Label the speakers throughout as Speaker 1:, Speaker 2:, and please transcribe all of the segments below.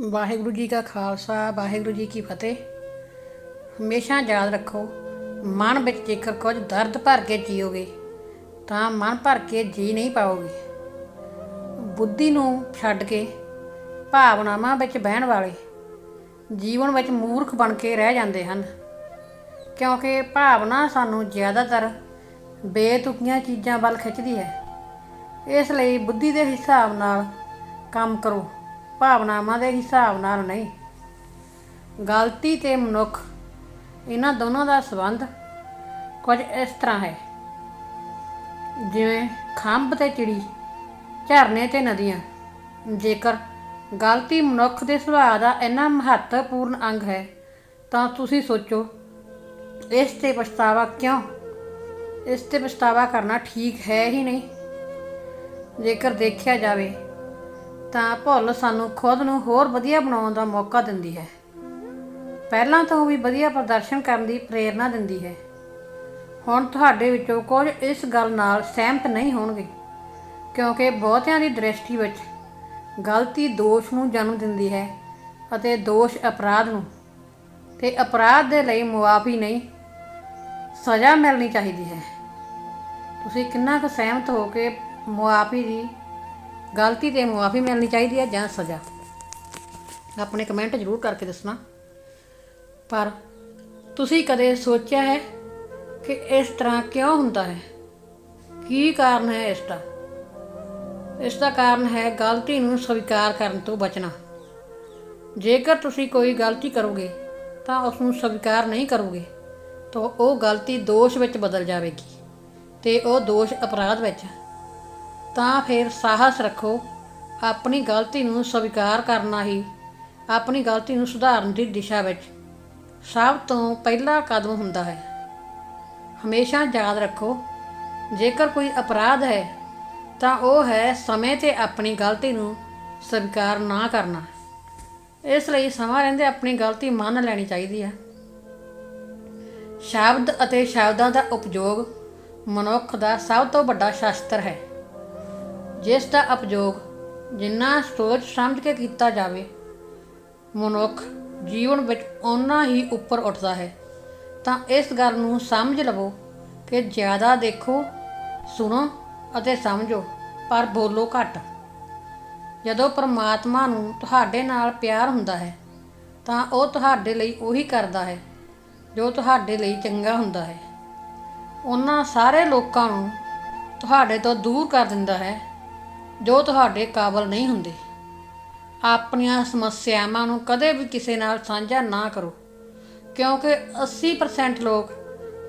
Speaker 1: ਵਾਹਿਗੁਰੂ ਜੀ ਕਾ ਖਾਲਸਾ, ਵਾਹਿਗੁਰੂ ਜੀ ਕੀ ਫਤਿਹ। ਹਮੇਸ਼ਾ ਯਾਦ ਰੱਖੋ, ਮਨ ਵਿੱਚ ਜੇਕਰ ਕੁਝ ਦਰਦ ਭਰ ਕੇ ਜੀਓਗੇ, ਤਾਂ ਮਨ ਭਰ ਕੇ ਜੀ ਨਹੀਂ ਪਾਓਗੇ। ਬੁੱਧੀ ਨੂੰ ਛੱਡ ਕੇ ਭਾਵਨਾਵਾਂ ਵਿੱਚ ਬਹਿਣ ਵਾਲੇ ਜੀਵਨ ਵਿੱਚ ਮੂਰਖ ਬਣ ਕੇ ਰਹਿ ਜਾਂਦੇ ਹਨ। ਕਿਉਂਕਿ ਭਾਵਨਾ ਸਾਨੂੰ ਜ਼ਿਆਦਾਤਰ ਬੇਤੁਕੀਆਂ ਚੀਜ਼ਾਂ ਵੱਲ ਖਿੱਚਦੀ ਹੈ। ਇਸ ਲਈ ਬੁੱਧੀ ਦੇ ਹਿਸਾਬ ਨਾਲ ਕੰਮ ਕਰੋ। ਭਾਵਨਾਵਾਂ ਦੇ ਹਿਸਾਬ ਨਾਲ ਨਹੀਂ। ਗਲਤੀ ਤੇ ਮਨੁੱਖ, ਇਹਨਾਂ ਦੋਨਾਂ ਦਾ ਸੰਬੰਧ ਕੁਝ ਇਸ ਤਰ੍ਹਾਂ ਹੈ। ਜਿਵੇਂ ਖੰਭ ਤੇ ਚਿੜੀ, ਝਰਨੇ ਤੇ ਨਦੀਆਂ। ਜੇਕਰ ਗਲਤੀ ਮਨੁੱਖ ਦੇ ਸੁਭਾਅ ਦਾ ਇੰਨਾ ਮਹੱਤਵਪੂਰਨ ਅੰਗ ਹੈ, ਤਾਂ ਤੁਸੀਂ ਸੋਚੋ, ਇਸ ਤੇ ਪਛਤਾਵਾ ਕਿਉਂ? ਇਸ ਤੇ ਪਛਤਾਵਾ ਕਰਨਾ ਠੀਕ ਹੈ ਹੀ ਨਹੀਂ। ਜੇਕਰ ਦੇਖਿਆ ਜਾਵੇ ਤਾਂ ਭੁੱਲ ਸਾਨੂੰ ਖੁਦ ਨੂੰ ਹੋਰ ਵਧੀਆ ਬਣਾਉਣ ਦਾ ਮੌਕਾ ਦਿੰਦੀ ਹੈ। ਪਹਿਲਾਂ ਤੋਂ ਵੀ ਵਧੀਆ ਪ੍ਰਦਰਸ਼ਨ ਕਰਨ ਦੀ ਪ੍ਰੇਰਣਾ ਦਿੰਦੀ ਹੈ। ਹੁਣ ਤੁਹਾਡੇ ਵਿੱਚੋਂ ਕੁਝ ਇਸ ਗੱਲ ਨਾਲ ਸਹਿਮਤ ਨਹੀਂ ਹੋਣਗੇ, ਕਿਉਂਕਿ ਬਹੁਤਿਆਂ ਦੀ ਦ੍ਰਿਸ਼ਟੀ ਵਿੱਚ ਗਲਤੀ ਦੋਸ਼ ਨੂੰ ਜਨਮ ਦਿੰਦੀ ਹੈ ਅਤੇ ਦੋਸ਼ ਅਪਰਾਧ ਨੂੰ। ਤੇ ਅਪਰਾਧ ਦੇ ਲਈ ਮੁਆਫੀ ਨਹੀਂ, ਸਜ਼ਾ ਮਿਲਣੀ ਚਾਹੀਦੀ ਹੈ। ਤੁਸੀਂ ਕਿੰਨਾ ਕੁ ਸਹਿਮਤ ਹੋ ਕੇ ਮੁਆਫੀ ਦੀ ਗਲਤੀ ਤੇ ਮੁਆਫੀ ਮਿਲਣੀ ਚਾਹੀਦੀ ਹੈ ਜਾਂ ਸਜ਼ਾ? ਆਪਣੇ ਕਮੈਂਟ ਜ਼ਰੂਰ ਕਰਕੇ ਦੱਸਣਾ। ਪਰ ਤੁਸੀਂ ਕਦੇ ਸੋਚਿਆ ਹੈ ਕਿ ਇਸ ਤਰ੍ਹਾਂ ਕਿਉਂ ਹੁੰਦਾ ਹੈ? ਕੀ ਕਾਰਨ ਹੈ ਇਸ ਦਾ? ਇਸ ਦਾ ਕਾਰਨ ਹੈ ਗਲਤੀ ਨੂੰ ਸਵੀਕਾਰ ਕਰਨ ਤੋਂ ਬਚਣਾ। ਜੇਕਰ ਤੁਸੀਂ ਕੋਈ ਗਲਤੀ ਕਰੋਗੇ, ਤਾਂ ਉਸ ਨੂੰ ਸਵੀਕਾਰ ਨਹੀਂ ਕਰੋਗੇ, ਤਾਂ ਉਹ ਗਲਤੀ ਦੋਸ਼ ਵਿੱਚ ਬਦਲ ਜਾਵੇਗੀ ਤੇ ਉਹ ਦੋਸ਼ ਅਪਰਾਧ ਵਿੱਚ ਤਾਂ ਫਿਰ ਸਾਹਸ ਰੱਖੋ। ਆਪਣੀ ਗਲਤੀ ਨੂੰ ਸਵੀਕਾਰ ਕਰਨਾ ਹੀ, ਆਪਣੀ ਗਲਤੀ ਨੂੰ ਸੁਧਾਰਨ ਦੀ ਦਿਸ਼ਾ ਵਿੱਚ ਸਭ ਤੋਂ ਪਹਿਲਾ ਕਦਮ ਹੁੰਦਾ ਹੈ। ਹਮੇਸ਼ਾ ਯਾਦ ਰੱਖੋ, ਜੇਕਰ ਕੋਈ ਅਪਰਾਧ ਹੈ, ਤਾਂ ਉਹ ਹੈ ਸਮੇਂ ਤੇ ਆਪਣੀ ਗਲਤੀ ਨੂੰ ਸਵੀਕਾਰ ਨਾ ਕਰਨਾ। ਇਸ ਲਈ ਸਮਾਂ ਰਹਿੰਦੇ ਆਪਣੀ ਗਲਤੀ ਮੰਨ ਲੈਣੀ ਚਾਹੀਦੀ ਹੈ। ਸ਼ਬਦ ਅਤੇ ਸ਼ਬਦਾਂ ਦਾ ਉਪਯੋਗ ਮਨੁੱਖ ਦਾ ਸਭ ਤੋਂ ਵੱਡਾ ਸ਼ਾਸਤਰ ਹੈ। ਜਿਸ ਦਾ ਉਪਯੋਗ ਜਿੰਨਾ ਸੋਚ ਸਮਝ ਕੇ ਕੀਤਾ ਜਾਵੇ, ਮਨੁੱਖ ਜੀਵਨ ਵਿੱਚ ਓਨਾ ਹੀ ਉੱਪਰ ਉੱਠਦਾ ਹੈ। ਤਾਂ ਇਸ ਗੱਲ ਨੂੰ ਸਮਝ ਲਵੋ ਕਿ ਜ਼ਿਆਦਾ ਦੇਖੋ, ਸੁਣੋ ਅਤੇ ਸਮਝੋ, ਪਰ ਬੋਲੋ ਘੱਟ। ਜਦੋਂ ਪਰਮਾਤਮਾ ਨੂੰ ਤੁਹਾਡੇ ਨਾਲ ਪਿਆਰ ਹੁੰਦਾ ਹੈ, ਤਾਂ ਉਹ ਤੁਹਾਡੇ ਲਈ ਉਹੀ ਕਰਦਾ ਹੈ, ਜੋ ਤੁਹਾਡੇ ਲਈ ਚੰਗਾ ਹੁੰਦਾ ਹੈ। ਉਹਨਾਂ ਸਾਰੇ ਲੋਕਾਂ ਨੂੰ ਤੁਹਾਡੇ ਤੋਂ ਦੂਰ ਕਰ ਦਿੰਦਾ ਹੈ ਜੋ ਤੁਹਾਡੇ ਕਾਬਲ ਨਹੀਂ ਹੁੰਦੇ। ਆਪਣੀਆਂ ਸਮੱਸਿਆਵਾਂ ਨੂੰ ਕਦੇ ਵੀ ਕਿਸੇ ਨਾਲ ਸਾਂਝਾ ਨਾ ਕਰੋ, ਕਿਉਂਕਿ 80% ਲੋਕ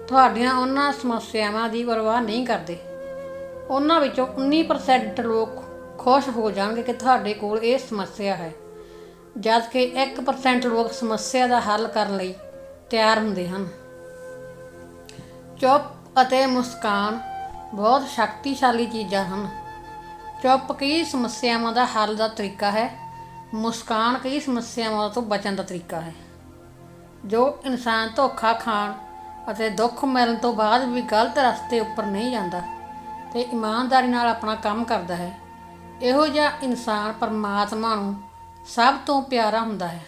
Speaker 1: ਤੁਹਾਡੀਆਂ ਉਹਨਾਂ ਸਮੱਸਿਆਵਾਂ ਦੀ ਪਰਵਾਹ ਨਹੀਂ ਕਰਦੇ। ਉਹਨਾਂ ਵਿੱਚੋਂ 19% ਲੋਕ ਖੁਸ਼ ਹੋ ਜਾਣਗੇ ਕਿ ਤੁਹਾਡੇ ਕੋਲ ਇਹ ਸਮੱਸਿਆ ਹੈ, ਜਦਕਿ 1% ਲੋਕ ਸਮੱਸਿਆ ਦਾ ਹੱਲ ਕਰਨ ਲਈ ਤਿਆਰ ਹੁੰਦੇ ਹਨ। ਚੁੱਪ ਅਤੇ ਮੁਸਕਾਨ ਬਹੁਤ ਸ਼ਕਤੀਸ਼ਾਲੀ ਚੀਜ਼ਾਂ ਹਨ। ਚੁੱਪ ਕਈ ਸਮੱਸਿਆਵਾਂ ਦਾ ਹੱਲ ਦਾ ਤਰੀਕਾ ਹੈ, ਮੁਸਕਾਨ ਕਈ ਸਮੱਸਿਆਵਾਂ ਤੋਂ ਬਚਣ ਦਾ ਤਰੀਕਾ ਹੈ। ਜੋ ਇਨਸਾਨ ਧੋਖਾ ਖਾਣ ਅਤੇ ਦੁੱਖ ਮਿਲਣ ਤੋਂ ਬਾਅਦ ਵੀ ਗਲਤ ਰਸਤੇ ਉੱਪਰ ਨਹੀਂ ਜਾਂਦਾ ਤੇ ਇਮਾਨਦਾਰੀ ਨਾਲ ਆਪਣਾ ਕੰਮ ਕਰਦਾ ਹੈ, ਇਹੋ ਜਿਹਾ ਇਨਸਾਨ ਪਰਮਾਤਮਾ ਨੂੰ ਸਭ ਤੋਂ ਪਿਆਰਾ ਹੁੰਦਾ ਹੈ।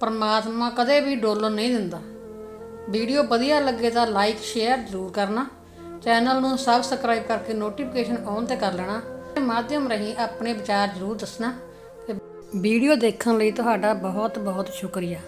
Speaker 1: ਪਰਮਾਤਮਾ ਕਦੇ ਵੀ ਡੋਲਣ ਨਹੀਂ ਦਿੰਦਾ। ਵੀਡੀਓ ਵਧੀਆ ਲੱਗੇ ਤਾਂ ਲਾਈਕ, ਸ਼ੇਅਰ ਜ਼ਰੂਰ ਕਰਨਾ। ਚੈਨਲ ਨੂੰ ਸਬਸਕ੍ਰਾਈਬ ਕਰਕੇ ਨੋਟੀਫਿਕੇਸ਼ਨ ਔਨ ਤੇ ਕਰ ਲੈਣਾ। ਮਾਧਿਅਮ ਰਹੀ ਆਪਣੇ ਵਿਚਾਰ ਜ਼ਰੂਰ ਦੱਸਣਾ ਵੀਡੀਓ ਦੇਖਣ ਲਈ ਤੁਹਾਡਾ ਬਹੁਤ ਬਹੁਤ ਸ਼ੁਕਰੀਆ।